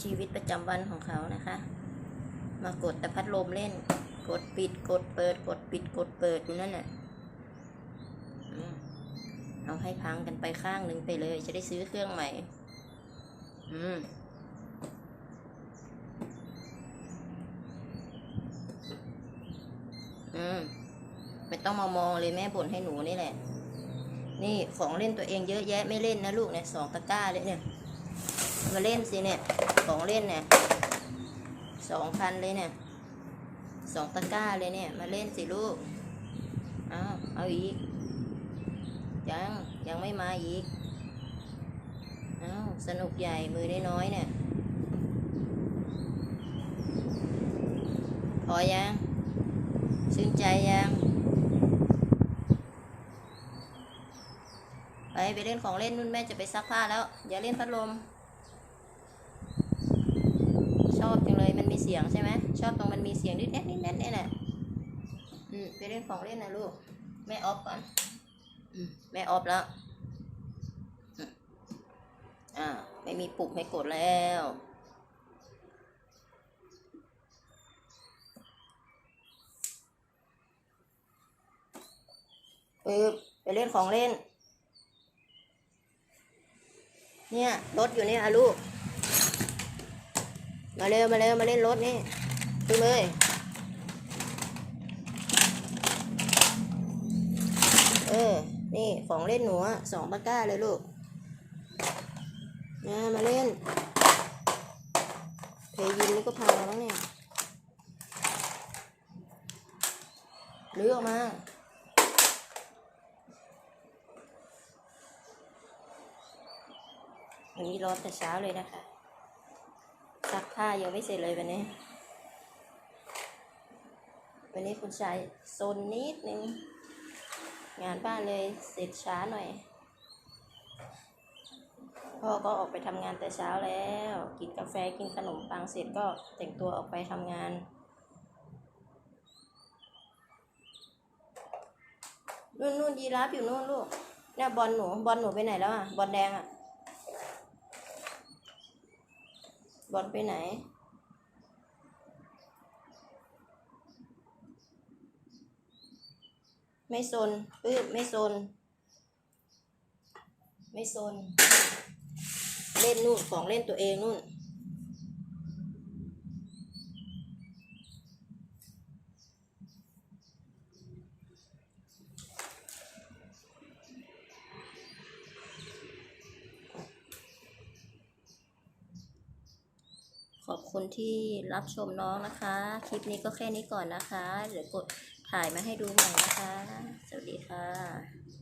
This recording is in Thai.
ชีวิตประจำวันของเขานะคะ มากดแต่พัดลมเล่น กดปิด กดเปิด กดปิด กดเปิดอยู่นั่นแหละเอาให้พังกันไปข้างหนึ่งไปเลย จะได้ซื้อเครื่องใหม่ อืมอืมไม่ต้องมามองเลยแม่บ่นให้หนูนี่แหละ นี่ของเล่นตัวเองเยอะแยะไม่เล่นนะลูกเนี่ยสองตะกร้าเลยเนี่ย มาเล่นสิเนี่ยของเล่นเนี่ยสองพันเลยเนี่ยสองตะกร้าเลยเนี่ย มาเล่นสิลูกเอาเอาอีก ยังยังไม่มาอีกเอาสนุกใหญ่มือได้น้อยเนี่ยพอยังชื่นใจยังไปไปเล่นของเล่นนุ่นแม่จะไปซักผ้าแล้ว อย่าเล่นพัดลม ชอบจังเลยมันมีเสียงใช่ไหมชอบตรงมันมีเสียงนิดแน่นิดแน่เนี่ยแหละอืมไปเล่นของเล่นนะลูกแม่ออฟก่อนอืมแม่ออฟแล้วอ่าไม่มีปลุกไม่กดแล้วปึ๊บไปเล่นของเล่น เนี่ยรถอยู่เนี่ยอะลูก มาเร็วมาเร็วมาเล่นรถนี่ดูเลยเออ นี่ของเล่นหนูสองตะกร้าเลยลูกนะมาเล่นเพยยินนี่ก็พังแล้วเนี่ยลื้อออกมาวันนี้ร้อนแต่เช้าเลยนะคะ ซักผ้ายังไม่เสร็จเลยวันนี้ วันนี้คุณชายโซนนิดนึง งานบ้านเลยเสร็จช้าหน่อย พ่อก็ออกไปทำงานแต่เช้าแล้ว กินกาแฟกินขนมปังเสร็จก็แต่งตัวออกไปทำงานนู่นนู่นยีราฟอยู่นู่นลูกเนี่ยบอลหนูบอลหนูไปไหนแล้วอะบอลแดงอะ บอลไปไหน ไม่ซนปื้มไม่ซนไม่ซนเล่นนู่นของเล่นตัวเองนู่น อบคุณที่รับชมน้องนะคะ คลิปนี้ก็แค่นี้ก่อนนะคะ เดี๋ยวกดถ่ายมาให้ดูใหม่นะคะ สวัสดีค่ะ